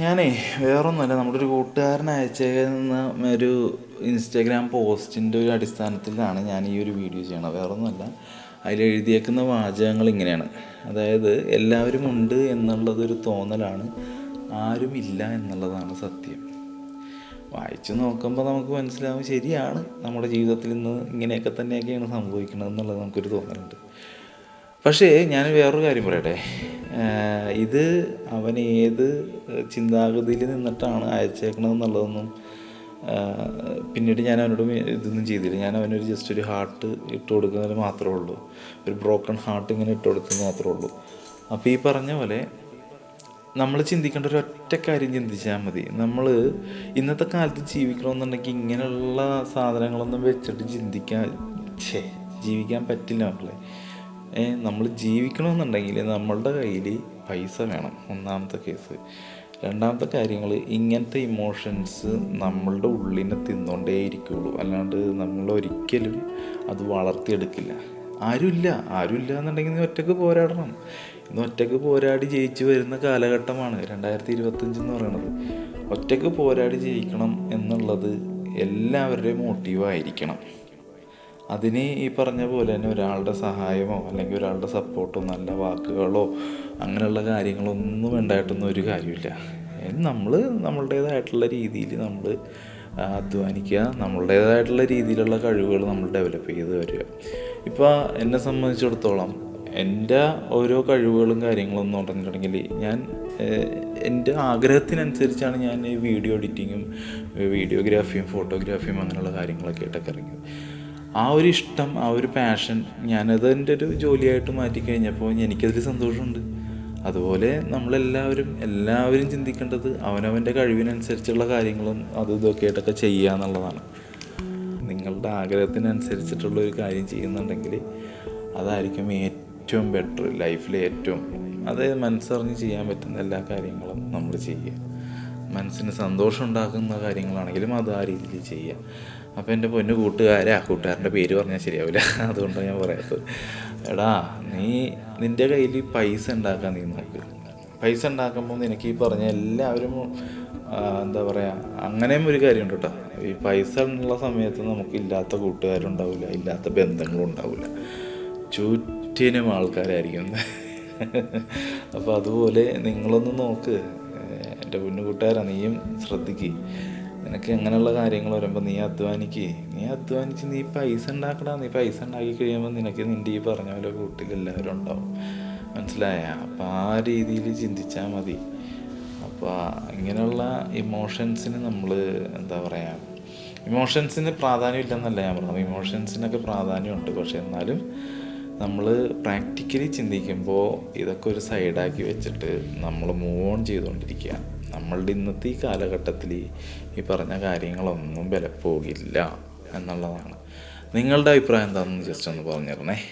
ഞാനേ വേറൊന്നുമല്ല. നമ്മുടെ ഒരു കൂട്ടുകാരൻ അയച്ചേക്കുന്ന ഒരു ഇൻസ്റ്റാഗ്രാം പോസ്റ്റിന്റെ ഒരു അടിസ്ഥാനത്തിലാണ് ഞാൻ ഈ ഒരു വീഡിയോ ചെയ്യണത്. വേറൊന്നുമല്ല. അതിൽ എഴുതിയേക്കുന്ന വാചകങ്ങൾ ഇങ്ങനെയാണ്. അതായത് എല്ലാവരും ഉണ്ട് എന്നുള്ളതൊരു തോന്നലാണ് ആരുമില്ല എന്നുള്ളതാണ് സത്യം. വായിച്ചു നോക്കുമ്പോൾ നമുക്ക് മനസ്സിലാവും ശരിയാണ്. നമ്മുടെ ജീവിതത്തിൽ ഇന്ന് ഇങ്ങനെയൊക്കെ തന്നെയൊക്കെയാണ് സംഭവിക്കുന്നത് എന്നുള്ളത് നമുക്കൊരു തോന്നലുണ്ട്. പക്ഷേ ഞാൻ വേറൊരു കാര്യം പറയട്ടെ? ഇത് അവൻ ഏത് ചിന്താഗതിയിൽ നിന്നിട്ടാണ് അയച്ചേക്കണതെന്നുള്ളതൊന്നും എന്നുള്ളതൊന്നും പിന്നീട് ഞാൻ അവനോട് ഇതൊന്നും ചെയ്തില്ല. ഞാൻ അവനൊരു ജസ്റ്റ് ഒരു ഹാർട്ട് ഇട്ട് കൊടുക്കുന്നതിന് മാത്രമേ ഉള്ളൂ. ഒരു ബ്രോക്കൺ ഹാർട്ട് ഇങ്ങനെ ഇട്ട് കൊടുക്കുന്നത് മാത്രമേ ഉള്ളൂ. അപ്പോൾ ഈ പറഞ്ഞ പോലെ നമ്മൾ ചിന്തിക്കേണ്ട ഒരു ഒറ്റ കാര്യം ചിന്തിച്ചാൽ മതി. നമ്മൾ ഇന്നത്തെ കാലത്ത് ജീവിക്കണമെന്നുണ്ടെങ്കിൽ ഇങ്ങനെയുള്ള സാധനങ്ങളൊന്നും വെച്ചിട്ട് ചിന്തിക്കാൻ ഛേ ജീവിക്കാൻ പറ്റില്ല മക്കളെ. നമ്മൾ ജീവിക്കണമെന്നുണ്ടെങ്കിൽ നമ്മളുടെ കയ്യിൽ പൈസ വേണം ഒന്നാമത്തെ കേസ്. രണ്ടാമത്തെ കാര്യങ്ങൾ ഇങ്ങനത്തെ ഇമോഷൻസ് നമ്മളുടെ ഉള്ളിനെ തിന്നുകൊണ്ടേ ഇരിക്കുകയുള്ളൂ അല്ലാണ്ട് നമ്മൾ ഒരിക്കലും അത് വളർത്തിയെടുക്കില്ല. ആരുമില്ല. ആരുമില്ല എന്നുണ്ടെങ്കിൽ നീ ഒറ്റയ്ക്ക് പോരാടണം. ഇന്ന് ഒറ്റയ്ക്ക് പോരാടി ജയിച്ചു വരുന്ന കാലഘട്ടമാണ് രണ്ടായിരത്തി ഇരുപത്തഞ്ച് എന്ന് പറയുന്നത് ഒറ്റയ്ക്ക് പോരാടി ജയിക്കണം എന്നുള്ളത് എല്ലാവരുടെയും മോട്ടീവായിരിക്കണം അതിന് ഈ പറഞ്ഞ പോലെ തന്നെ ഒരാളുടെ സഹായമോ അല്ലെങ്കിൽ ഒരാളുടെ സപ്പോർട്ടോ നല്ല വാക്കുകളോ അങ്ങനെയുള്ള കാര്യങ്ങളൊന്നും ഉണ്ടായിട്ടൊന്നും ഒരു കാര്യമില്ല. നമ്മൾ നമ്മളുടേതായിട്ടുള്ള രീതിയിൽ നമ്മൾ അധ്വാനിക്കുക നമ്മളുടേതായിട്ടുള്ള രീതിയിലുള്ള കഴിവുകൾ നമ്മൾ ഡെവലപ്പ് ചെയ്ത് വരിക. ഇപ്പോൾ എന്നെ സംബന്ധിച്ചിടത്തോളം എന്റെ ഓരോ കഴിവുകളും കാര്യങ്ങളും എന്ന് പറഞ്ഞിട്ടുണ്ടെങ്കിൽ ഞാൻ എന്റെ ആഗ്രഹത്തിനനുസരിച്ചാണ് ഞാൻ ഈ വീഡിയോ എഡിറ്റിങ്ങും വീഡിയോഗ്രാഫിയും ഫോട്ടോഗ്രാഫിയും അങ്ങനെയുള്ള കാര്യങ്ങളൊക്കെ ആയിട്ടൊക്കെ ഇറങ്ങിയത്. ആ ഒരു ഇഷ്ടം ആ ഒരു പാഷൻ ഞാനത് എന്റെ ഒരു ജോലിയായിട്ട് മാറ്റിക്കഴിഞ്ഞപ്പോൾ എനിക്കതിൽ സന്തോഷമുണ്ട്. അതുപോലെ നമ്മളെല്ലാവരും എല്ലാവരും ചിന്തിക്കേണ്ടത് അവനവന്റെ കഴിവിനനുസരിച്ചുള്ള കാര്യങ്ങളും അതും ഇതൊക്കെ ആയിട്ടൊക്കെ ചെയ്യുക എന്നുള്ളതാണ്. നിങ്ങളുടെ ആഗ്രഹത്തിനനുസരിച്ചിട്ടുള്ള ഒരു കാര്യം ചെയ്യുന്നുണ്ടെങ്കിൽ അതായിരിക്കും ഏറ്റവും ബെറ്റർ ലൈഫിലെ ഏറ്റവും അതായത് മനസ്സറിഞ്ഞ് ചെയ്യാൻ പറ്റുന്ന എല്ലാ കാര്യങ്ങളും നമ്മൾ ചെയ്യുക. മനസ്സിന് സന്തോഷം ഉണ്ടാക്കുന്ന കാര്യങ്ങളാണെങ്കിലും അത് ആ രീതിയിൽ ചെയ്യുക. അപ്പോൾ എന്റെ പൊന്നു കൂട്ടുകാരെ ആ കൂട്ടുകാരന്റെ പേര് പറഞ്ഞാൽ ശരിയാവില്ല അതുകൊണ്ടാണ് ഞാൻ പറയാത്തത്. എടാ നീ നിന്റെ കയ്യിൽ പൈസ ഉണ്ടാക്കാൻ നീ നോക്ക്. പൈസ ഉണ്ടാക്കുമ്പോൾ നിനക്ക് ഈ പറഞ്ഞ എല്ലാവരും എന്താ പറയുക അങ്ങനെയും ഒരു കാര്യമുണ്ട് കേട്ടോ. ഈ പൈസ ഉള്ള സമയത്ത് നമുക്ക് ഇല്ലാത്ത കൂട്ടുകാരുണ്ടാവില്ല ഇല്ലാത്ത ബന്ധങ്ങളും ഉണ്ടാവില്ല ചുറ്റിനും ആൾക്കാരായിരിക്കും. അപ്പോൾ അതുപോലെ നിങ്ങളൊന്ന് നോക്ക്. എന്റെ പൊന്നു കൂട്ടുകാരാ നീയും ശ്രദ്ധിക്കുക നിനക്ക് എങ്ങനെയുള്ള കാര്യങ്ങൾ വരുമ്പോൾ നീ അധ്വാനിക്കേ. നീ അധ്വാനിച്ച് നീ പൈസ ഉണ്ടാക്കടാ. നീ പൈസ ഉണ്ടാക്കി കഴിയുമ്പോൾ നിനക്ക് നിന്റെ ഈ പറഞ്ഞ പോലെ കൂട്ടിൽ എല്ലാവരും ഉണ്ടാവും. മനസ്സിലായ? അപ്പോൾ ആ രീതിയിൽ ചിന്തിച്ചാൽ മതി. അപ്പോൾ ഇങ്ങനെയുള്ള ഇമോഷൻസിന് നമ്മൾ എന്താ പറയുക ഇമോഷൻസിന് പ്രാധാന്യം ഇല്ലെന്നല്ല ഞാൻ പറഞ്ഞത്. ഇമോഷൻസിനൊക്കെ പ്രാധാന്യമുണ്ട്. പക്ഷെ എന്നാലും നമ്മൾ പ്രാക്ടിക്കലി ചിന്തിക്കുമ്പോൾ ഇതൊക്കെ ഒരു സൈഡാക്കി വെച്ചിട്ട് നമ്മൾ മൂവ് ഓൺ ചെയ്തുകൊണ്ടിരിക്കുക നമ്മളുടെ ഇന്നത്തെ ഈ കാലഘട്ടത്തിൽ ഈ പറഞ്ഞ കാര്യങ്ങളൊന്നും വിലപ്പോകില്ല എന്നുള്ളതാണ്. നിങ്ങളുടെ അഭിപ്രായം എന്താണെന്ന് ജസ്റ്റ് ഒന്ന് പറഞ്ഞു തരണേ